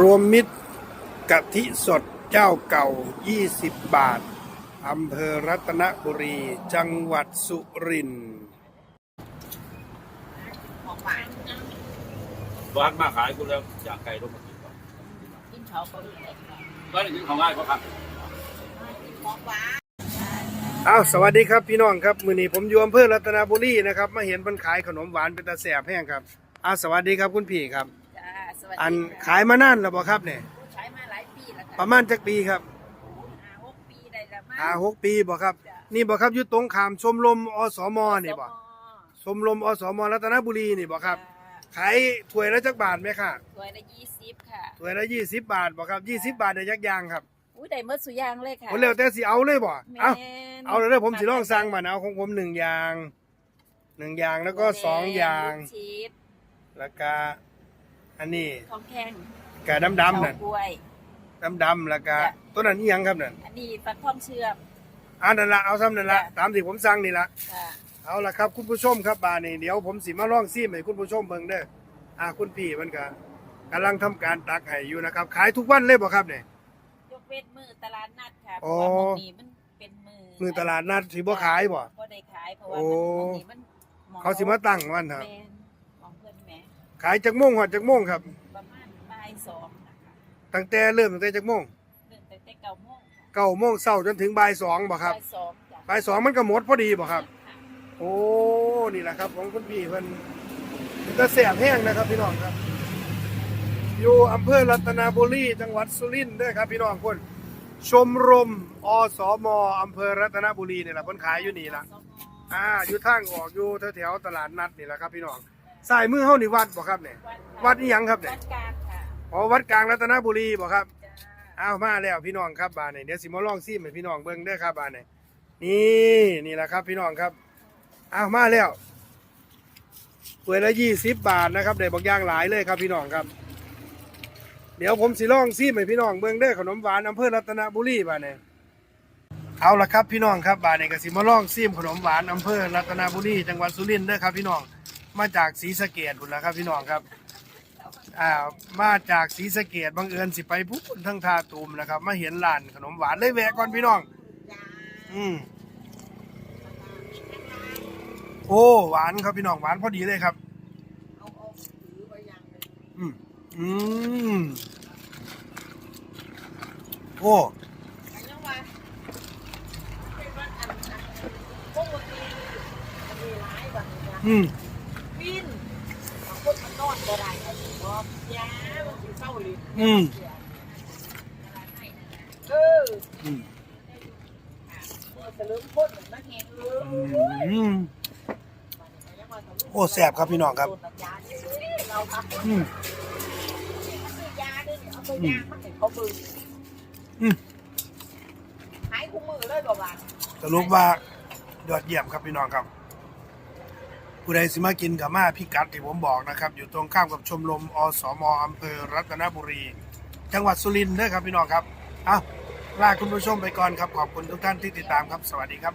รวมมิตรกะทิสดเจ้าเก่า 20 บาท อำเภอรัตนบุรี จังหวัดสุรินทร์ของหวานร้านมาขายกูแล้วอยากไก่ลงมากินก่อนกินเขาเขาดูเลยร้านนี้ของง่ายกว่าครับของหวานอ้าวสวัสดีครับพี่น้องครับ มือนี้ผมอยู่อำเภอรัตนบุรีนะครับ มาเห็นเพิ่นขายขนมหวานเป็นตาแสบแห้งครับอ้าวสวัสดีครับคุณพี่ครับจ้า สวัสดีอันค่ะขายมานานแล้วบ่ครับเนี่ยใช้มาหลายปีแล้วค่ะประมาณจักปีครับห้าหกปีได้แล้วมั้งห้าหกปีบ่ครับ จ้ะ นี่บ่ครับอยู่ตรงขามชมรมอสมนี่บ่สมชมรมอสมรัตนบุรีนี่บ่ครับจ้าขายถ้วยละจักบาทไหมค่ะถ้วยละยี่สิบค่ะถ้วยละยี่สิบบาทบ่ครับยี่สิบบาทได้ยักอยางครับอุ้ยได้เมื่อสุยางเลยค่ะคนแล้วแต่สิเอาเลยบ่แม่เอานเอาเลยเด้อผมสิลองสั่งมานะเอาของผมหนึ่งอย่างหนึ่งอย่างแล้วก็สองอย่าง ลูกชีสแล้วก็ อันนี้ของแข็งกะดำดำๆนั่นเฉากล้วย ดำดำๆแล้วก็จ้ะตัวนั้นอีหยังครับนั่นอันนี้ฟักทองเชื่อมอันนั้นละเอาซ้ำนั่นละจ้ะ ตามที่ผมสั่งนี่ละค่ะเอาละครับคุณผู้ชมครับบาดนี้เดี๋ยวผมสิมาลองซิมให้คุณผู้ชมเบิ่งเด้ออ่าคุณพี่มันก็กำลังทำการตักให้อยู่นะครับ ขายทุกวันเลยบ่ครับเนี่ย ยกเว้นมือตลาดนัดค่ะเพอ๋อ ราะว่าหมองนี้มันเป็นมือมือตลาดนัดสิบ่ขายบ่ บ่ได้ขายเพราะว่าโอ้มันหม้องนี้มันหอเขาสิมาตั้งวันเถอะ แม่นของเพื่อนแหม่ ขายจากโมงหอดจากโมงครับ ประมาณบ่ายสองนะคะตั้งแต่เริ่มตั้งแต่จากโมงเริ่มตั้งแต่เก้าโมงค่ะเก้าโมงเช้าจนถึงบ่ายสองบ่ครับบ่ายสองจ้ะบ่ายสองมันก็หมดพอดีบ่ครับค่ะโอ้ นี่แหละครับของคุณพี่เพิ่นมันก็แสบแห้งนะครับพี่น้องครับ อยู่อำเภอรัตนบุรีจังหวัดสุรินทร์เด้วยครับพี่น้องคนชมรมอสมอำเภอรัตนบุรีนี่แหละเพิ่นขายอยู่นี่ละ สมอ่าอยู่ทางออกอยู่แถวๆตลาดนัดนี่แหละครับพี่น้อง สายมือเฮานี่วัดบ่ครับเนี่ยวัดอีหยังครับเนี่ยวัดกลางค่ะอ๋อวัดกลางรัตนบุรีบ่ครับจ้าอ้าวมาแล้วพี่น้องครับบานนี่เดี๋ยวสิมาลองซิมให้พี่น้องเบิ่งเด้อครับบานนี่นี่นี่แหละครับพี่น้องครับอ้าวมาแล้วถ้วยละยี่สิบบาทนะครับได้บอกอย่างหลายเลยครับพี่น้องครับ เดี๋ยวผมสิลองซิมให้พี่น้องเบิ่งเด้อขนมหวานอำเภอรัตนบุรีบานนี่เอาละครับพี่น้องครับบานนี่ก็สิมาลองซิมขนมหวานอำเภอรัตนบุรีจังหวัดสุรินทร์เด้อครับพี่น้อง มาจากศรีสะเกษพุ่นละครับ พี่น้องครับอ่ามาจากศรีสะเกดบังเอิญสิไปพุ่นทั้งทาตูมนะครับ มาเห็นร้านขนมหวานเลยแวะก่อนพี่น้อง อืมโอ้หวานครับพี่น้องหวานพอดีเลยครับอือไว้อย่างหนึงอืมอืมโอ้อันยังว่าเป็นวัดอันอันพวกมั อนบ่ได้ไอ้บ่ยามันสิเศร้าลิ้นอืมเอออืมเมื่อสลืมพ่นมันมาแหงเลยอืมโอ้แซ่บครับพี่น้องครับเราครับอืมมันคือยาด้วยเนี่ยเอาตัวยามันเห็นเขาบึงอืมหายคู่มือเลยบ่บาสรุปว่ายอดเยี่ยมครับพี่น้องครับ ผู้ใดสิมากินกับมาพิกัดที่ผมบอกนะครับ อยู่ตรงข้ามกับชมรมอสมอำเภอรัตนบุรี จังหวัดสุรินทร์เด้อครับพี่น้องครับเอาลาคุณผู้ชมไปก่อนครับ ขอบคุณทุกท่านที่ติดตามครับ สวัสดีครับ